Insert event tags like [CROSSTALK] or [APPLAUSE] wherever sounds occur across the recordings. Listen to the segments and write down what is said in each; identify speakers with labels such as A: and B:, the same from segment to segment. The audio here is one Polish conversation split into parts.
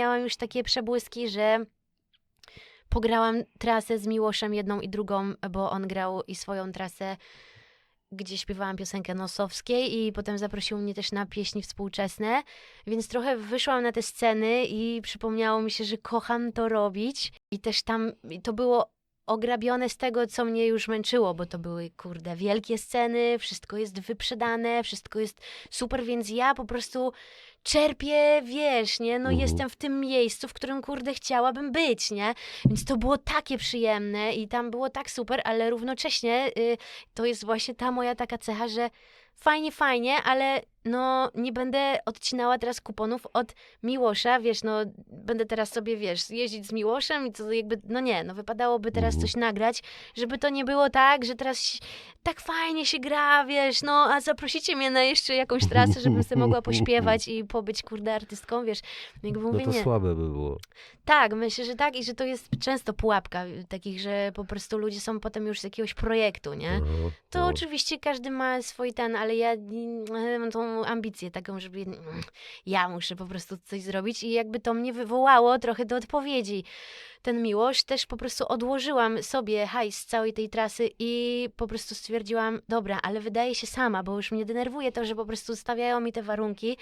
A: miałam już takie przebłyski, że pograłam trasę z Miłoszem jedną i drugą, bo on grał i swoją trasę, gdzie śpiewałam piosenkę Nosowskiej i potem zaprosił mnie też na pieśni współczesne, więc trochę wyszłam na te sceny i przypomniało mi się, że kocham to robić. I też tam to było ograbione z tego, co mnie już męczyło, bo to były, kurde, wielkie sceny, wszystko jest wyprzedane, wszystko jest super, więc ja po prostu czerpię, wiesz, nie? No
B: Mhm.
A: jestem w tym miejscu, w którym, kurde, chciałabym być, nie? Więc to było takie przyjemne i tam było tak super, ale równocześnie y, to jest właśnie ta moja taka cecha, że fajnie, fajnie, ale no nie będę odcinała teraz kuponów od Miłosza, wiesz, no będę teraz sobie, wiesz, jeździć z Miłoszem i to jakby, no nie, no wypadałoby teraz
B: Mhm.
A: coś nagrać, żeby to nie było tak, że teraz tak fajnie się gra, wiesz, no a zaprosicie mnie na jeszcze jakąś trasę, żebym sobie mogła pośpiewać i pobyć, kurde, artystką, wiesz, jakby
B: No
A: mówię,
B: to
A: nie.
B: słabe by było.
A: Tak, myślę, że tak i że to jest często pułapka y, takich, że po prostu ludzie są potem już z jakiegoś projektu, nie?
B: Aha,
A: To
B: no.
A: oczywiście każdy ma swój ten, ale ja nie- mam tą ambicję taką, żeby ja muszę po prostu coś zrobić i jakby to mnie wywołało trochę do odpowiedzi. Ten miłość też po prostu odłożyłam sobie hajs z całej tej trasy i po prostu stwierdziłam, dobra, ale wydaje się sama, bo już mnie denerwuje to, że po prostu stawiają mi te warunki.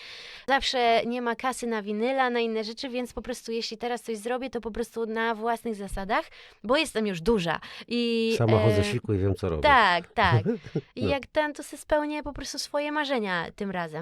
A: Zawsze nie ma kasy na winyla, na inne rzeczy, więc po prostu jeśli teraz coś zrobię, to po prostu na własnych zasadach, bo jestem już duża. I,
B: Sama chodzę,
A: e,
B: siku i wiem, co robię.
A: tak, tak. [LAUGHS] I
B: No.
A: jak ten, to se spełnię po prostu swoje marzenia tym razem.